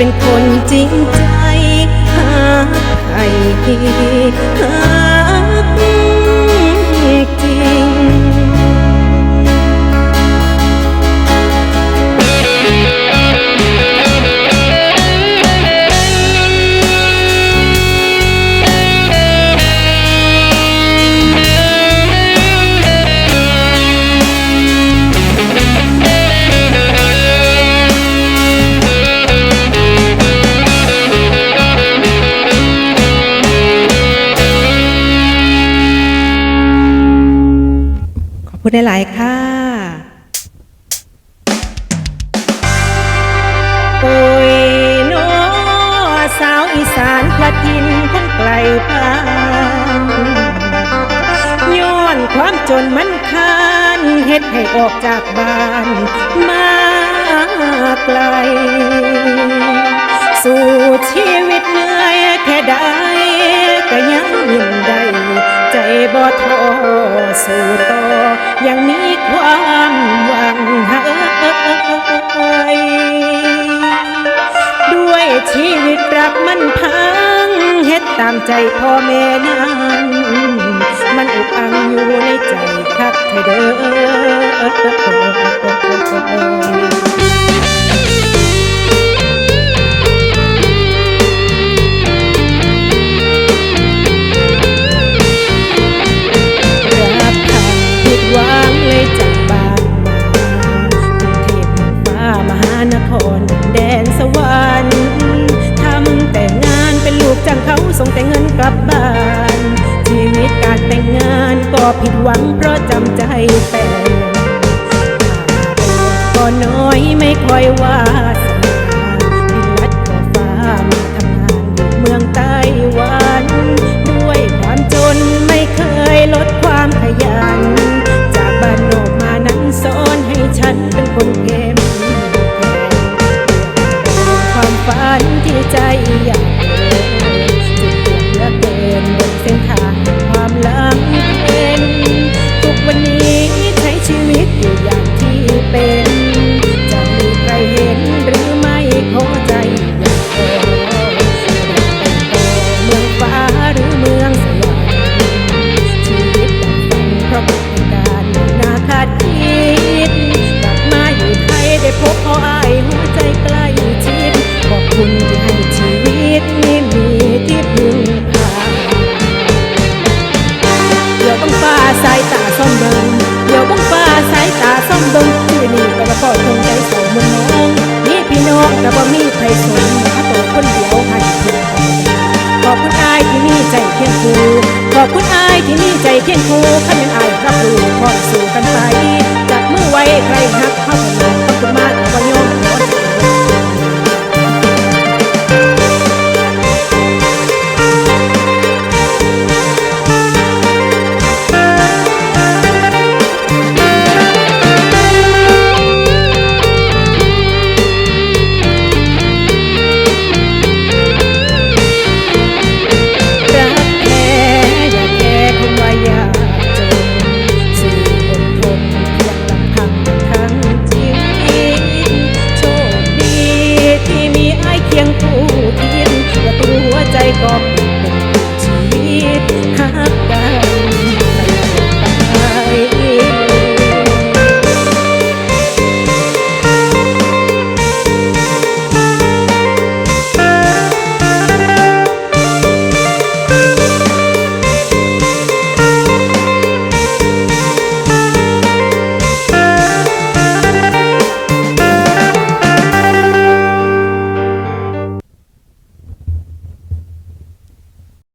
เป็นคนจริงใจหาใครหาจริง คุณหลาย ๆ ค่ะโอยโนอสาวอีสานพลัดยินคนไกลพานย้อนความจนมันคานเฮ็ดให้ออกจากบ้านมาไกล สู่ชีวิตเหนื่อยแค่ใดก็ยังยิ้ม บ่ท้อสู่ต่อยังมีความหวังหาด้วยชีวิตรักมันพังเฮ็ดตามใจพ่อแม่นั้นมันอุกอังอยู่ในใจคักเธอเด้อ วังเพราะจำใจแต่งก็น้อยไม่ค่อยวาสนาดินลัดก็ฟ้ามาทำงานอยู่เมืองไต้หวันด้วยความจนไม่เคยลดความขยัน จากบ้านนอกมานั้นสอนให้ฉันเป็นคนเข้ สนหาตัวคนเดียวให้คุณขอบคุณอายที่มีใจเคียงคู่ขอบคุณอายที่มีใจเคียงคู่ข้ายังอายรับรู้ความสู่กันไปจับมือไว้ใครหักเข้ากันขอบคุณมาก 啊